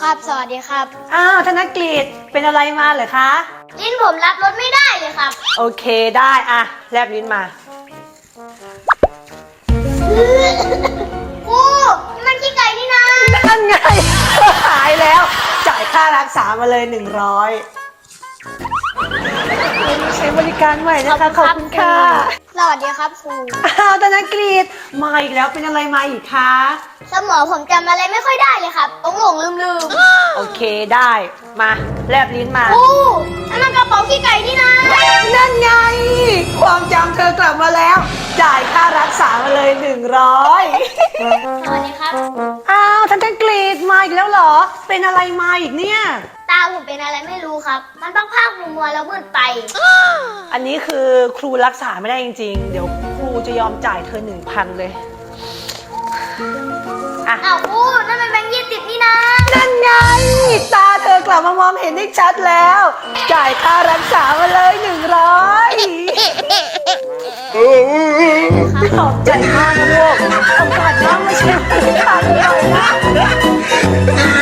ครับ สวัสดีครับ อ้าวธนกฤษเป็นอะไรมาเหรอคะ ลิ้นผมรับรสไม่ได้เลยครับ โอเคได้อะแลบลิ้นมา ครูนี่มันขี้ไก่นี่นะนั่นไง หายแล้ว จ่ายค่ารักษามาเลย 100ใช้บริการใหม่นะคะ ขอบคุณค่ะสวัสดีครับครู อ้าวธนกฤษมาอีกแล้วเป็นอะไรมาอีกคะ สมองผมจำอะไรไม่ค่อยได้เลยครับ หลงหลงลืมลืมโอเคได้ มาแลบลิ้นมาครูนั่นมันกระเป๋าขี้ไก่นี่นะนั่นไง ความจำเธอกลับมาแล้ว จ่ายค่ารักษามาเลย100สวัสดีครับ อ้าวธนกฤษมาอีกแล้วเหรอ เป็นอะไรมาอีกเนี่ย ตาผมเป็นอะไรไม่รู้ครับ มันต้องภาคมัวๆแล้วมืดไป อันนี้คือครูรักษาไม่ได้จริง ๆ เดี๋ยวครูจะยอมจ่ายเธอหนึ่งพันเลยอะอ้าวครูนั่นมันแบงค์ยี่สิบนี่นะ ห็นได้ชัดแล้ว จ่ายค่ารักษามาเลยหนึ่งร้อยขอบใจมากนะลูกขอกาสหน้าไม่ใช่ผู้ขาดเลยนะ